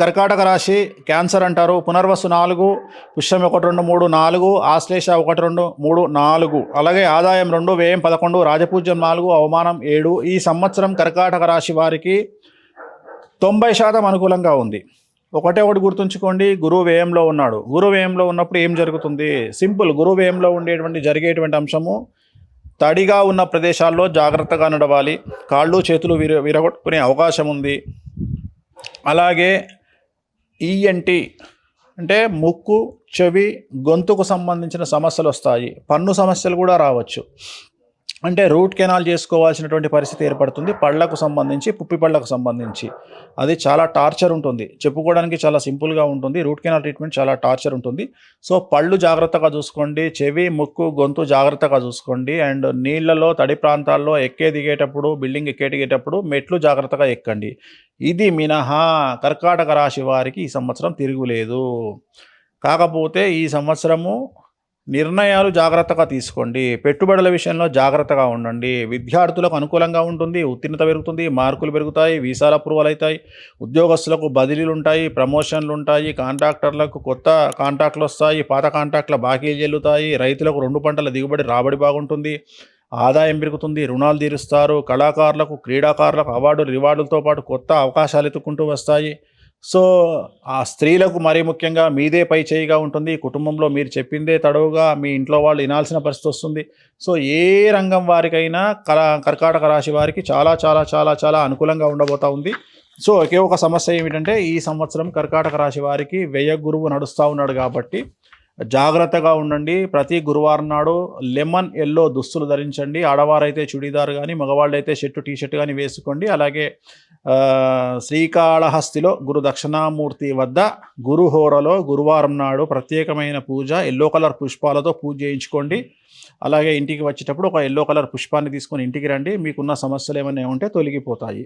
కర్కాటక రాశి క్యాన్సర్ అంటారు. పునర్వసు నాలుగు పుష్యం ఒకటి రెండు మూడు నాలుగు ఆశ్లేష ఒకటి రెండు మూడు నాలుగు. అలాగే ఆదాయం రెండు వ్యయం పదకొండు రాజపూజ్యం నాలుగు అవమానం ఏడు. ఈ సంవత్సరం కర్కాటక రాశి వారికి తొంభై శాతం అనుకూలంగా ఉంది. ఒకటే ఒకటి గుర్తుంచుకోండి గురువు వ్యయంలో ఉన్నాడు. గురువు వ్యయంలో ఉన్నప్పుడు ఏం జరుగుతుంది? సింపుల్ గురువు వ్యయంలో ఉండేటువంటి జరిగేటువంటి అంశము తడిగా ఉన్న ప్రదేశాల్లో జాగ్రత్తగా నడవాలి. కాళ్ళు చేతులు విర విరగొట్టుకునే అవకాశం ఉంది. అలాగే ఈఎన్టీ అంటే ముక్కు చెవి గొంతుకు సంబంధించిన సమస్యలు వస్తాయి. పన్ను సమస్యలు కూడా రావచ్చు. అంటే రూట్ కెనాల్ చేసుకోవాల్సినటువంటి పరిస్థితి ఏర్పడుతుంది. పళ్ళకు సంబంధించి పుప్పి పళ్ళకు సంబంధించి. అది చాలా టార్చర్ ఉంటుంది. చెప్పుకోవడానికి చాలా సింపుల్గా ఉంటుంది. రూట్ కెనాల్ ట్రీట్మెంట్ చాలా టార్చర్ ఉంటుంది. సో పళ్ళు జాగ్రత్తగా చూసుకోండి. చెవి ముక్కు గొంతు జాగ్రత్తగా చూసుకోండి. అండ్ నీళ్ళలో తడి ప్రాంతాల్లో ఎక్కే దిగేటప్పుడు బిల్డింగ్ ఎక్కే దిగేటప్పుడు మెట్లు జాగ్రత్తగా ఎక్కండి. ఇది మినహా కర్కాటక రాశి వారికి ఈ సంవత్సరం తిరుగులేదు. కాకపోతే ఈ సంవత్సరము నిర్ణయాలు జాగ్రత్తగా తీసుకోండి. పెట్టుబడుల విషయంలో జాగ్రత్తగా ఉండండి. విద్యార్థులకు అనుకూలంగా ఉంటుంది ఉత్తీర్ణత పెరుగుతుంది మార్కులు పెరుగుతాయి వీసాల అప్రూవల్ అవుతాయి ఉద్యోగస్తులకు బదిలీలు ఉంటాయి ప్రమోషన్లు ఉంటాయి కాంట్రాక్టర్లకు కొత్త కాంట్రాక్ట్లు వస్తాయి పాత కాంట్రాక్ట్ల బాకీలు చెల్లుతాయి రైతులకు రెండు పంటల దిగుబడి రాబడి బాగుంటుంది ఆదాయం పెరుగుతుంది రుణాలు తీరుస్తారు కళాకారులకు క్రీడాకారులకు అవార్డు రివార్డులతో పాటు కొత్త అవకాశాలు ఎత్తుకుంటూ వస్తాయి. సో ఆ స్త్రీలకు మరీ ముఖ్యంగా మీదే పై చేయిగా ఉంటుంది. కుటుంబంలో మీరు చెప్పిందే తడవుగా మీ ఇంట్లో వాళ్ళు వినాల్సిన పరిస్థితి వస్తుంది. సో ఏ రంగం వారికైనా కర కర్కాటక రాశి వారికి చాలా చాలా చాలా చాలా అనుకూలంగా ఉండబోతా ఉంది. సో ఒకే ఒక సమస్య ఏమిటంటే ఈ సంవత్సరం కర్కాటక రాశి వారికి వ్యయ గురువు నడుస్తూ ఉన్నాడు కాబట్టి జాగ్రత్తగా ఉండండి. ప్రతి గురువారం నాడు లెమన్ ఎల్లో దుస్తులు ధరించండి. ఆడవారైతే చుడీదార్ కానీ మగవాళ్ళైతే షర్టు టీ షర్ట్ కానీ వేసుకోండి. అలాగే శ్రీకాళహస్తిలో గురు దక్షిణామూర్తి వద్ద గురుహోరలో గురువారం నాడు ప్రత్యేకమైన పూజ ఎల్లో కలర్ పుష్పాలతో పూజ చేయించుకోండి. అలాగే ఇంటికి వచ్చేటప్పుడు ఒక ఎల్లో కలర్ పుష్పాన్ని తీసుకొని ఇంటికి రండి. మీకున్న సమస్యలు ఏమైనా ఉంటే తొలగిపోతాయి.